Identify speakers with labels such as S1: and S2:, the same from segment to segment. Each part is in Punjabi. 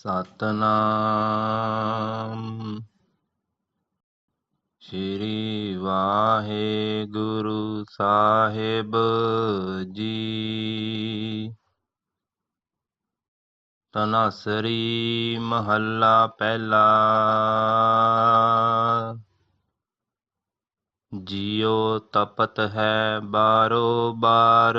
S1: ਸਤਨਾਮ। ਸ਼੍ਰੀ ਵਾਹਿਗੁਰੂ ਸਾਹਿਬ ਜੀ। ਤਨਸਰੀ ਮਹੱਲਾ ਪਹਿਲਾ। ਜਿਉ ਤਪਤ ਹੈ ਬਾਰੋ ਬਾਰ।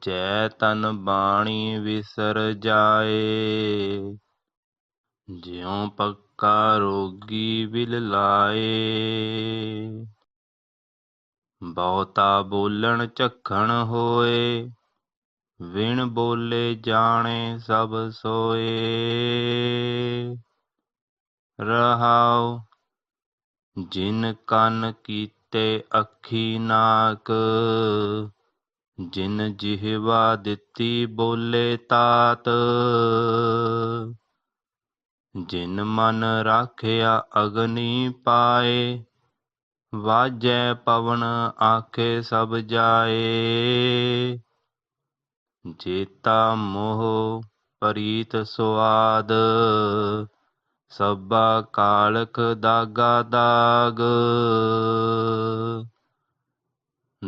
S1: ਜੈ ਤਨ ਬਾਣੀ ਵਿਸਰ ਜਾਏ। ਜਿਉ ਪੱਕਾ ਰੋਗੀ ਵਿਲ ਲਾਏ। ਬਹੁਤਾ ਬੋਲਣ ਝਖਣ ਹੋਏ। ਵਿਣ ਬੋਲੇ ਜਾਣੇ ਸਭ ਸੋਏ। ਰਹਾਉ, ਜਿਨ ਕੰਨ ਕੀਤੇ ਅੱਖੀ ਨਾਕ ਜਿਨ ਜਿਹਵਾ ਦਿੱਤੀ ਬੋਲੇ ਤਾਤ, ਜਿਨ ਮਨ ਰਾਖਿਆ ਅਗਨੀ ਪਾਏ, ਵਾਜੈ ਪਵਨ ਆਖੇ ਸਭ ਜਾਏ। ਜੇਤਾ ਮੋਹ ਪ੍ਰੀਤ ਸੁਆਦ, ਸਭਾ ਕਾਲਖ ਦਾਗਾ ਦਾਗ।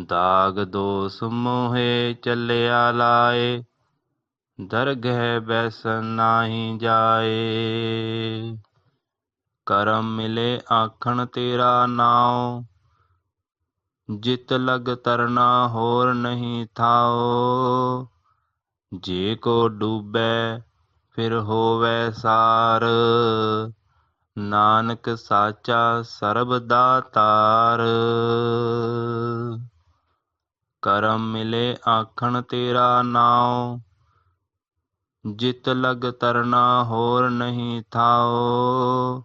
S1: ਦਾਗ ਦੋਸ ਮੋਹੇ ਚੱਲਿਆ ਲਾਏ, ਦਰਗਹਿ ਬੈਸ ਨਾਹੀ ਜਾਏ। ਕਰਮ ਮਿਲੇ ਆਖਣ ਤੇਰਾ ਨਾਉ, ਜਿਤ ਲਗ ਤਰਨਾ ਹੋਰ ਨਹੀਂ ਥਾਓ ਜੇ ਕੋ ਡੂਬੈ, ਫਿਰ ਹੋਵੇ ਸਾਰ। ਨਾਨਕ ਸਾਚਾ ਸਰਬ ਦਾਤਾਰ ਕਰਮ ਮਿਲੇ ਆਖਣ ਤੇਰਾ ਨਾਉ। ਜਿਤ ਲਗ ਤਰਨਾ ਹੋਰ ਨਹੀਂ ਥਾਓ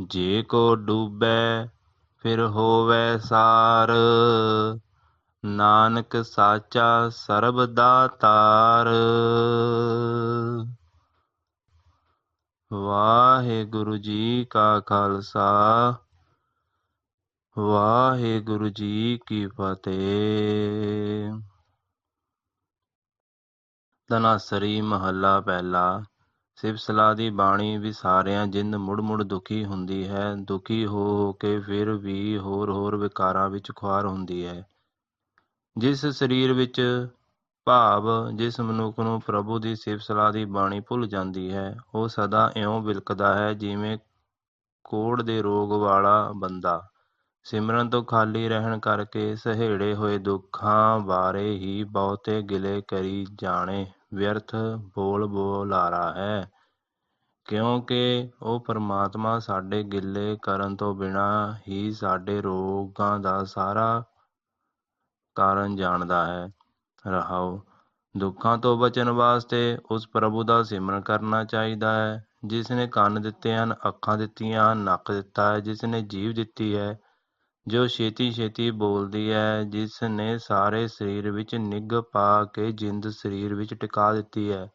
S1: ਜੇ ਕੋ ਡੂਬੈ, ਫਿਰ ਹੋਵੇ ਸਾਰ। ਨਾਨਕ ਸਾਚਾ ਸਰਬ ਦਾਤਾਰ। ਵਾਹਿਗੁਰੂ ਜੀ ਕਾ ਖਾਲਸਾ। ਵਾਹਿਗੁਰੂ ਜੀ ਕੀ ਫਤਿਹ। ਤਨਾਸਰੀ ਮਹੱਲਾ ਪਹਿਲਾ। ਸਿਵ ਸਲਾਹ ਦੀ ਬਾਣੀ ਵਿਸਾਰਿਆਂ ਜਿੰਦ ਮੁੜ ਮੁੜ ਦੁਖੀ ਹੁੰਦੀ ਹੈ। ਦੁਖੀ ਹੋ ਹੋ ਕੇ ਫਿਰ ਵੀ ਹੋਰ ਹੋਰ ਵਿਕਾਰਾਂ ਵਿੱਚ ਖੁਆਰ ਹੁੰਦੀ ਹੈ। ਜਿਸ ਸਰੀਰ ਵਿੱਚ ਭਾਵ ਜਿਸ ਮਨੁੱਖ ਨੂੰ ਪ੍ਰਭੂ ਦੀ ਸਿਫਤ ਸਲਾਹ ਦੀ ਬਾਣੀ ਭੁੱਲ ਜਾਂਦੀ ਹੈ, ਉਹ ਸਦਾ ਇਉਂ ਵਿਲਕਦਾ ਹੈ ਜਿਵੇਂ ਕੋੜ ਦੇ ਰੋਗ ਵਾਲਾ ਬੰਦਾ। ਸਿਮਰਨ ਤੋਂ ਖਾਲੀ ਰਹਿਣ ਕਰਕੇ ਸਹੇੜੇ ਹੋਏ ਦੁੱਖਾਂ ਬਾਰੇ ਹੀ ਬਹੁਤੇ ਗਿਲੇ ਕਰੀ ਜਾਣੇ। ਵਿਅਰਥ ਬੋਲ ਬੋਲਾਰਾ ਹੈ। ਕਿਉਂਕਿ ਉਹ ਪਰਮਾਤਮਾ ਸਾਡੇ ਗਿਲੇ ਕਰਨ ਤੋਂ ਬਿਨਾਂ ਹੀ ਸਾਡੇ ਰੋਗਾਂ ਦਾ ਸਾਰਾ ਕਾਰਨ ਜਾਣਦਾ ਹੈ। ਰਹਾਉ ਦੁੱਖਾਂ ਤੋਂ ਬਚਣ ਵਾਸਤੇ ਉਸ ਪ੍ਰਭੂ ਦਾ ਸਿਮਰਨ ਕਰਨਾ ਚਾਹੀਦਾ ਹੈ ਜਿਸ ਨੇ ਕੰਨ ਦਿੱਤੇ ਹਨ, ਅੱਖਾਂ ਦਿੱਤੀਆਂ ਹਨ, ਨੱਕ ਦਿੱਤਾ ਹੈ ਜਿਸ ਨੇ ਜੀਵ ਦਿੱਤੀ ਹੈ। ਜੋ ਛੇਤੀ ਛੇਤੀ ਬੋਲਦੀ ਹੈ, ਜਿਸ ਨੇ ਸਾਰੇ ਸਰੀਰ ਵਿੱਚ ਨਿੱਘ ਪਾ ਕੇ ਜਿੰਦ ਸਰੀਰ ਵਿੱਚ ਟਿਕਾ ਦਿੱਤੀ ਹੈ।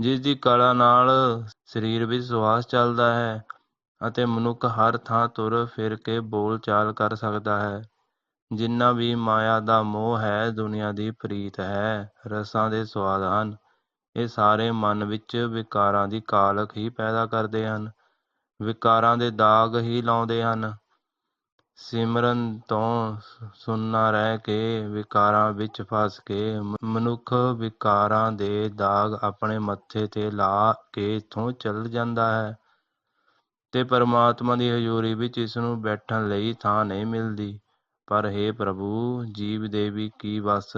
S1: ਜਿਸ ਦੀ ਕਲਾ ਨਾਲ ਸਰੀਰ ਵਿੱਚ ਸਵਾਸ ਚੱਲਦਾ ਹੈ ਅਤੇ ਮਨੁੱਖ ਹਰ ਥਾਂ ਤੁਰ ਫਿਰ ਕੇ ਬੋਲ ਚਾਲ ਕਰ ਸਕਦਾ ਹੈ। ਜਿੰਨਾ ਵੀ ਮਾਇਆ ਦਾ ਮੋਹ ਹੈ, ਦੁਨੀਆ ਦੀ ਪ੍ਰੀਤ ਹੈ, ਰਸਾਂ ਦੇ ਸਵਾਦ ਹਨ। ਇਹ ਸਾਰੇ ਮਨ ਵਿੱਚ ਵਿਕਾਰਾਂ ਦੀ ਕਾਲਕ ਹੀ ਪੈਦਾ ਕਰਦੇ ਹਨ। ਵਿਕਾਰਾਂ ਦੇ ਦਾਗ ਹੀ ਲਾਉਂਦੇ ਹਨ। ਸਿਮਰਨ ਤੋਂ ਸੁਣਨਾ ਰਹਿ ਕੇ ਵਿਕਾਰਾਂ ਵਿੱਚ ਫਸ ਕੇ ਮਨੁੱਖ ਵਿਕਾਰਾਂ ਦੇ ਦਾਗ ਆਪਣੇ ਮੱਥੇ ਤੇ ਲਾ ਕੇ ਇਥੋਂ ਚੱਲ ਜਾਂਦਾ ਹੈ ਤੇ ਪਰਮਾਤਮਾ ਦੀ ਹਜ਼ੂਰੀ ਵਿੱਚ ਇਸਨੂੰ ਬੈਠਣ ਲਈ ਥਾਂ ਨਹੀਂ ਮਿਲਦੀ। ਪਰ ਹੇ ਪ੍ਰਭੂ, ਜੀਵ ਦੇ ਵੀ ਕੀ ਵਸ,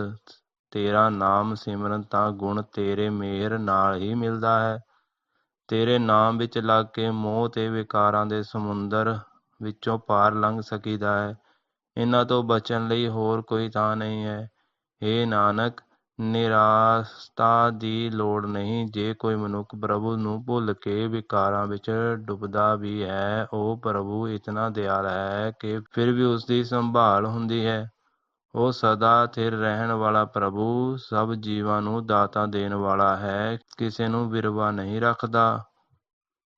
S1: ਤੇਰਾ ਨਾਮ ਸਿਮਰਨ ਤਾਂ ਗੁਣ ਤੇਰੇ ਮਿਹਰ ਨਾਲ ਹੀ ਮਿਲਦਾ ਹੈ। ਤੇਰੇ ਨਾਮ ਵਿੱਚ ਲੱਗ ਕੇ ਮੋਹ ਤੇ ਵਿਕਾਰਾਂ ਦੇ ਸਮੁੰਦਰ ਵਿੱਚੋਂ ਪਾਰ ਲੰਘ ਸਕੀਦਾ ਹੈ। ਇਹਨਾਂ ਤੋਂ ਬਚਣ ਲਈ ਹੋਰ ਕੋਈ ਥਾਂ ਨਹੀਂ ਹੈ। हे ਨਾਨਕ, ਨਿਰਾਸਤਾ ਦੀ ਲੋੜ ਨਹੀਂ। ਜੇ ਕੋਈ ਮਨੁੱਖ ਪ੍ਰਭੂ ਨੂੰ ਭੁੱਲ ਕੇ ਵਿਕਾਰਾਂ ਵਿੱਚ ਡੁੱਬਦਾ ਵੀ ਹੈ, ਉਹ ਪ੍ਰਭੂ ਇਤਨਾ ਦਿਆਲ ਹੈ ਕਿ ਫਿਰ ਵੀ ਉਸ ਦੀ ਸੰਭਾਲ ਹੁੰਦੀ ਹੈ। ਉਹ ਸਦਾ ਥਿਰ ਰਹਿਣ ਵਾਲਾ ਪ੍ਰਭੂ, ਸਭ ਜੀਵਾਂ ਨੂੰ ਦਾਤਾਂ ਦੇਣ ਵਾਲਾ ਹੈ। ਕਿਸੇ ਨੂੰ ਵਿਰਵਾ ਨਹੀਂ ਰੱਖਦਾ।